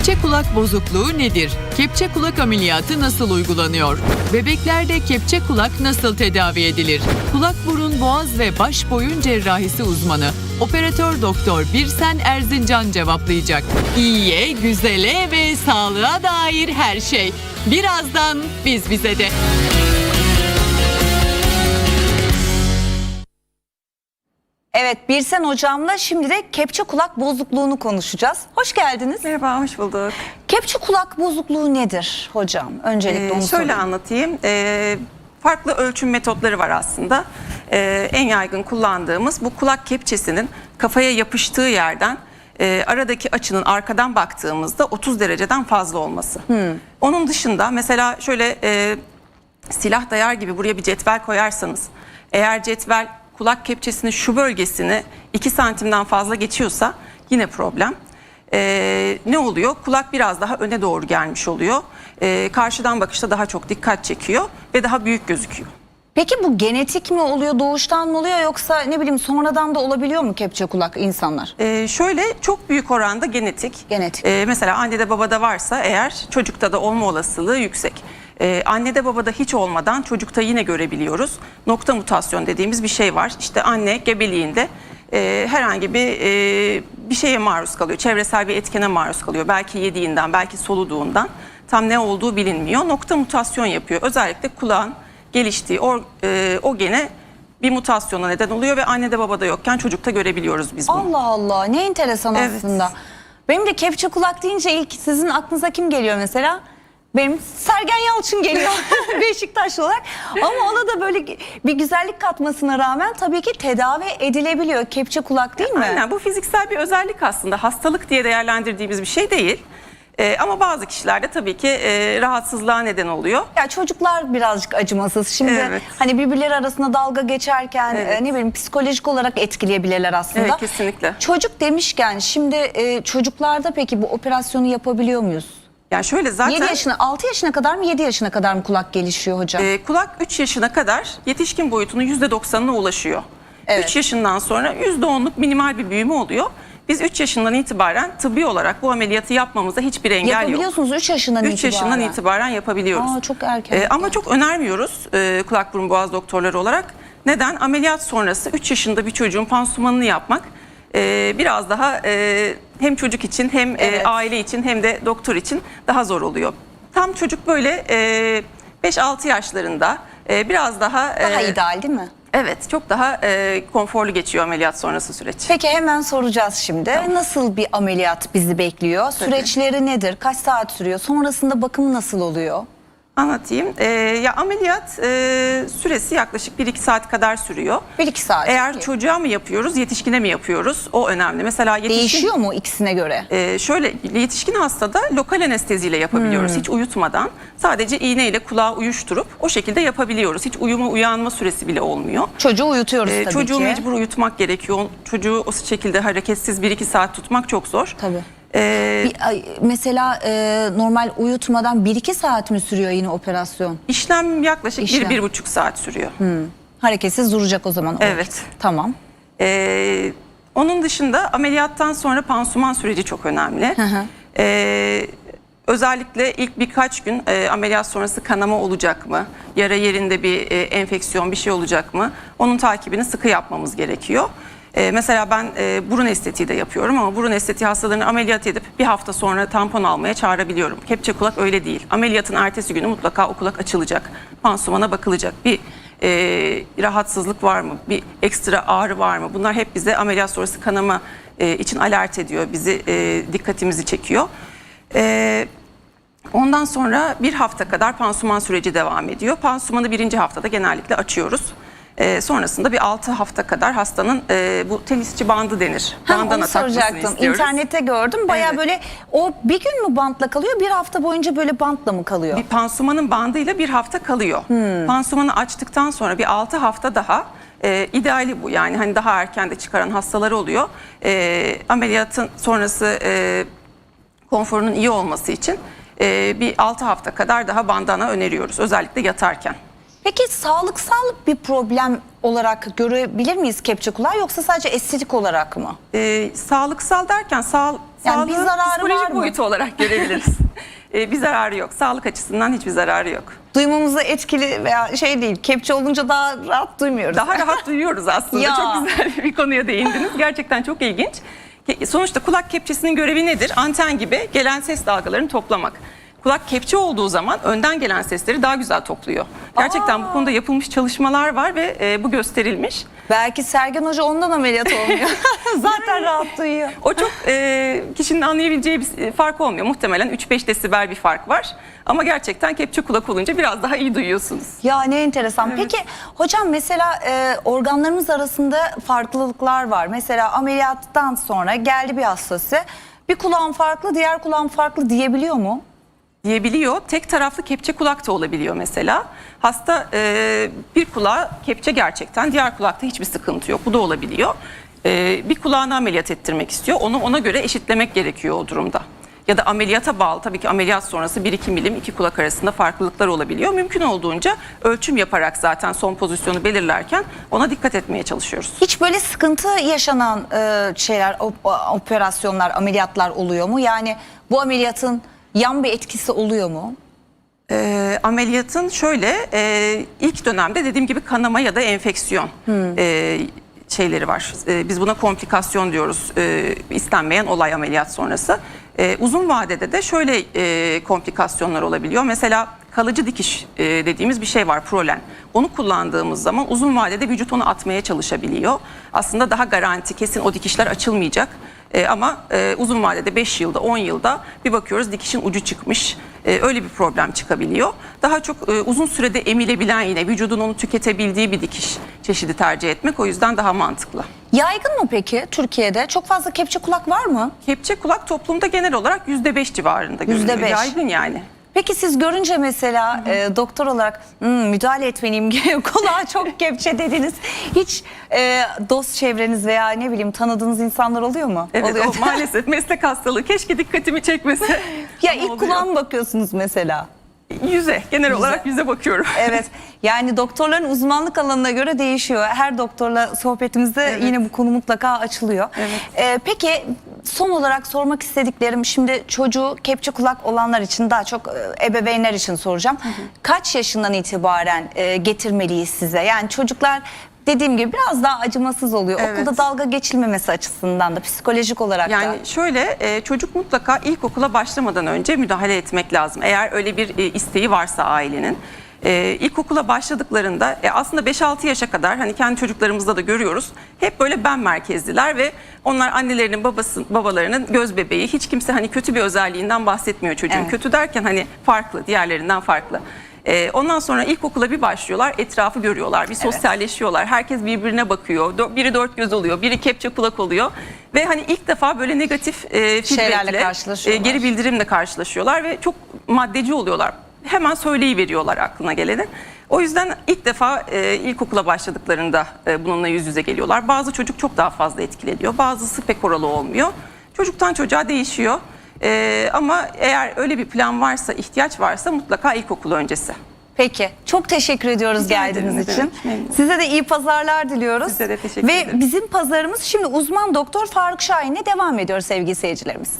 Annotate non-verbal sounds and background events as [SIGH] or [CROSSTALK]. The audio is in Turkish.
Kepçe kulak bozukluğu nedir? Kepçe kulak ameliyatı nasıl uygulanıyor? Bebeklerde kepçe kulak nasıl tedavi edilir? Kulak burun boğaz ve baş boyun cerrahisi uzmanı operatör doktor Birsen Erzincan cevaplayacak. İyiye, güzele ve sağlığa dair her şey. Birazdan biz bize de. Evet Birsen hocamla şimdi de kepçe kulak bozukluğunu konuşacağız. Hoş geldiniz. Merhaba, hoş bulduk. Kepçe kulak bozukluğu nedir hocam? Öncelikle Ee, onu şöyle sorayım. anlatayım. Ee, farklı ölçüm metotları var aslında. Ee, en yaygın kullandığımız bu kulak kepçesinin kafaya yapıştığı yerden e, aradaki açının arkadan baktığımızda 30 dereceden fazla olması. Onun dışında mesela şöyle e, silah dayar gibi buraya bir cetvel koyarsanız eğer cetvel kulak kepçesinin şu bölgesini 2 santimden fazla geçiyorsa yine problem. Ee, ne oluyor? Kulak biraz daha öne doğru gelmiş oluyor. Ee, karşıdan bakışta daha çok dikkat çekiyor ve daha büyük gözüküyor. Peki bu genetik mi oluyor, doğuştan mı oluyor yoksa ne bileyim sonradan da olabiliyor mu kepçe kulak insanlar? Ee, şöyle çok büyük oranda genetik. Genetik. Ee, mesela annede babada varsa eğer çocukta da olma olasılığı yüksek. Ee, annede babada hiç olmadan çocukta yine görebiliyoruz. Nokta mutasyon dediğimiz bir şey var. İşte anne gebeliğinde e, herhangi bir e, bir şeye maruz kalıyor. Çevresel bir etkene maruz kalıyor. Belki yediğinden, belki soluduğundan tam ne olduğu bilinmiyor. Nokta mutasyon yapıyor. Özellikle kulağın geliştiği o, e, o gene bir mutasyona neden oluyor ve annede babada yokken çocukta görebiliyoruz biz bunu. Allah Allah ne enteresan Evet. aslında. Benim de kepçe kulak deyince ilk sizin aklınıza kim geliyor mesela? Benim Sergen Yalçın geliyor [LAUGHS] Beşiktaşlı olarak. Ama ona da böyle bir güzellik katmasına rağmen tabii ki tedavi edilebiliyor. Kepçe kulak değil mi? Aynen bu fiziksel bir özellik aslında hastalık diye değerlendirdiğimiz bir şey değil. Ee, ama bazı kişilerde tabii ki e, rahatsızlığa neden oluyor. Ya çocuklar birazcık acımasız. Şimdi Evet. hani birbirleri arasında dalga geçerken Evet. e, ne bileyim psikolojik olarak etkileyebilirler aslında. Evet, kesinlikle. Çocuk demişken şimdi e, çocuklarda peki bu operasyonu yapabiliyor muyuz? Yani şöyle zaten 7 yaşına 6 yaşına kadar mı 7 yaşına kadar mı kulak gelişiyor hocam? e, kulak 3 yaşına kadar yetişkin boyutunun %90'ına ulaşıyor. Evet. 3 yaşından sonra %10'luk minimal bir büyüme oluyor. Biz 3 yaşından itibaren tıbbi olarak bu ameliyatı yapmamıza hiçbir engel yok. Yapabiliyorsunuz 3 yaşından 3 itibaren. yaşından itibaren yapabiliyoruz. Aa, çok erken. Ee, ama çok önermiyoruz e, kulak burun boğaz doktorları olarak. Neden? Ameliyat sonrası 3 yaşında bir çocuğun pansumanını yapmak e, biraz daha e, hem çocuk için hem e, Evet. aile için hem de doktor için daha zor oluyor. Tam çocuk böyle e, 5-6 yaşlarında e, biraz daha... Daha e, ideal değil mi? Evet çok daha e, konforlu geçiyor ameliyat sonrası süreç. Peki hemen soracağız şimdi. Nasıl bir ameliyat bizi bekliyor? Süreçleri nedir? Kaç saat sürüyor? Sonrasında bakımı nasıl oluyor? Anlatayım. E, ya ameliyat e, süresi yaklaşık 1-2 saat kadar sürüyor. 1-2 saat. Eğer Peki. çocuğa mı yapıyoruz, yetişkine mi yapıyoruz? O önemli. Mesela yetişkin Değişiyor mu ikisine göre? e, şöyle yetişkin hastada lokal anesteziyle yapabiliyoruz. Hmm. Hiç uyutmadan sadece iğneyle kulağı uyuşturup o şekilde yapabiliyoruz. Hiç uyuma uyanma süresi bile olmuyor. Çocuğu uyutuyoruz E, tabii çocuğu ki. mecbur uyutmak gerekiyor. Çocuğu o şekilde hareketsiz 1-2 saat tutmak çok zor. Tabii. E, Bir- ay, mesela e, normal uyutmadan 1-2 saat mi sürüyor yine operasyon? işlem yaklaşık İşlem. 1-1,5 saat sürüyor. Hareketsiz duracak o zaman. o Evet. vakit. Tamam. Ee, onun dışında ameliyattan sonra pansuman süreci çok önemli. hı. Ee, özellikle ilk birkaç gün e, ameliyat sonrası kanama olacak mı? Yara yerinde bir e, enfeksiyon bir şey olacak mı? Onun takibini sıkı yapmamız gerekiyor. Ee, mesela ben e, burun estetiği de yapıyorum ama burun estetiği hastalarını ameliyat edip bir hafta sonra tampon almaya çağırabiliyorum. Kepçe kulak öyle değil. Ameliyatın ertesi günü mutlaka o kulak açılacak. Pansumana bakılacak. Bir e, rahatsızlık var mı? Bir ekstra ağrı var mı? Bunlar hep bize ameliyat sonrası kanama e, için alert ediyor. Bizi e, dikkatimizi çekiyor. E, ondan sonra bir hafta kadar pansuman süreci devam ediyor. Pansumanı birinci haftada genellikle açıyoruz. E, sonrasında bir 6 hafta kadar hastanın e, bu tenisçi bandı denir. Ha, Bandana takmasını istiyoruz. İnternette gördüm. Baya Evet. böyle o bir gün mü bantla kalıyor? Bir hafta boyunca böyle bantla mı kalıyor? Bir pansumanın bandıyla bir hafta kalıyor. Hmm. Pansumanı açtıktan sonra bir 6 hafta daha e, ideali bu. Yani hani daha erken de çıkaran hastalar oluyor. E, ameliyatın sonrası e, konforunun iyi olması için e, bir 6 hafta kadar daha bandana öneriyoruz. Özellikle yatarken. Peki sağlıksal bir problem olarak görebilir miyiz kepçe kulağı yoksa sadece estetik olarak mı? E, sağlıksal derken sağ, Yani bir zararı psikolojik var mı? boyutu olarak görebiliriz. [LAUGHS] Ee, bir zararı yok. Sağlık açısından hiçbir zararı yok. Duyumumuza etkili veya şey değil. Kepçe olunca daha rahat duymuyoruz. Daha rahat duyuyoruz aslında. Ya. Çok güzel [LAUGHS] bir konuya değindiniz. Gerçekten çok ilginç. Sonuçta kulak kepçesinin görevi nedir? Anten gibi gelen ses dalgalarını toplamak. Kulak kepçe olduğu zaman önden gelen sesleri daha güzel topluyor. Gerçekten bu konuda yapılmış çalışmalar var ve e, bu gösterilmiş. Belki Sergen Hoca ondan ameliyat olmuyor. [LAUGHS] Zaten rahat duyuyor. O çok e, kişinin anlayabileceği bir e, fark olmuyor. Muhtemelen 3-5 desibel bir fark var. Ama gerçekten kepçe kulak olunca biraz daha iyi duyuyorsunuz. Ya ne enteresan. Peki hocam mesela e, organlarımız arasında farklılıklar var. Mesela ameliyattan sonra geldi bir hastası. Bir kulağım farklı, diğer kulağım farklı diyebiliyor mu? Diyebiliyor. Tek taraflı kepçe kulak da olabiliyor mesela. Hasta e, bir kulağı kepçe gerçekten, diğer kulakta hiçbir sıkıntı yok. Bu da olabiliyor. E, bir kulağını ameliyat ettirmek istiyor. Onu ona göre eşitlemek gerekiyor o durumda. Ya da ameliyata bağlı tabii ki ameliyat sonrası 1-2 milim iki kulak arasında farklılıklar olabiliyor. Mümkün olduğunca ölçüm yaparak zaten son pozisyonu belirlerken ona dikkat etmeye çalışıyoruz. Hiç böyle sıkıntı yaşanan e, şeyler, op- operasyonlar, ameliyatlar oluyor mu? Yani bu ameliyatın yan bir etkisi oluyor mu? E, ameliyatın şöyle e, ilk dönemde dediğim gibi kanama ya da enfeksiyon e, şeyleri var. E, biz buna komplikasyon diyoruz. E, istenmeyen olay ameliyat sonrası. E, uzun vadede de şöyle e, komplikasyonlar olabiliyor. Mesela kalıcı dikiş e, dediğimiz bir şey var prolen. Onu kullandığımız zaman uzun vadede vücut onu atmaya çalışabiliyor. Aslında daha garanti kesin o dikişler açılmayacak. E, ama e, uzun vadede 5 yılda 10 yılda bir bakıyoruz dikişin ucu çıkmış. E, öyle bir problem çıkabiliyor. Daha çok e, uzun sürede emilebilen yine vücudun onu tüketebildiği bir dikiş çeşidi tercih etmek o yüzden daha mantıklı. Yaygın mı peki Türkiye'de? Çok fazla kepçe kulak var mı? Kepçe kulak toplumda genel olarak %5 civarında görülüyor. %5. Yaygın yani. Peki siz görünce mesela e, doktor olarak "Hmm, müdahale etmeliyim [LAUGHS] kulağa çok kepçe dediniz. Hiç e, dost çevreniz veya ne bileyim tanıdığınız insanlar oluyor mu? Evet Oluyor. o maalesef meslek hastalığı. Keşke dikkatimi çekmese. [LAUGHS] ya Ama ilk oluyor. kulağa mı bakıyorsunuz mesela? Yüze, genel olarak yüze bakıyorum. [LAUGHS] Evet. Yani doktorların uzmanlık alanına göre değişiyor. Her doktorla sohbetimizde yine bu konu mutlaka açılıyor. Evet. Ee, peki son olarak sormak istediklerim şimdi çocuğu kepçe kulak olanlar için daha çok e, ebeveynler için soracağım. Kaç yaşından itibaren e, getirmeliyiz size? Yani çocuklar dediğim gibi biraz daha acımasız oluyor. Evet. Okulda dalga geçilmemesi açısından da psikolojik olarak da. Yani şöyle e, çocuk mutlaka ilkokula başlamadan önce müdahale etmek lazım. Eğer öyle bir e, isteği varsa ailenin. E, ilkokula başladıklarında e, aslında 5-6 yaşa kadar hani kendi çocuklarımızda da görüyoruz. Hep böyle ben merkezliler ve onlar annelerinin babası, babalarının göz bebeği. Hiç kimse hani kötü bir özelliğinden bahsetmiyor çocuğun. Evet. Kötü derken hani farklı diğerlerinden farklı. E, ondan sonra ilkokula bir başlıyorlar etrafı görüyorlar bir sosyalleşiyorlar. Herkes birbirine bakıyor. Biri dört göz oluyor biri kepçe kulak oluyor. Ve hani ilk defa böyle negatif e, feedbackle, e, geri bildirimle karşılaşıyorlar ve çok maddeci oluyorlar. Hemen söyleyiveriyorlar aklına geleni. O yüzden ilk defa e, ilkokula başladıklarında e, bununla yüz yüze geliyorlar. Bazı çocuk çok daha fazla etkileniyor. Bazısı pek oralı olmuyor. Çocuktan çocuğa değişiyor. E, ama eğer öyle bir plan varsa, ihtiyaç varsa mutlaka ilkokul öncesi. Peki. Çok teşekkür ediyoruz Rica ederim, geldiğiniz ne için. demek. Size de iyi pazarlar diliyoruz. Size de teşekkür Ve ederim. bizim pazarımız şimdi uzman doktor Faruk Şahin'le devam ediyor sevgili seyircilerimiz.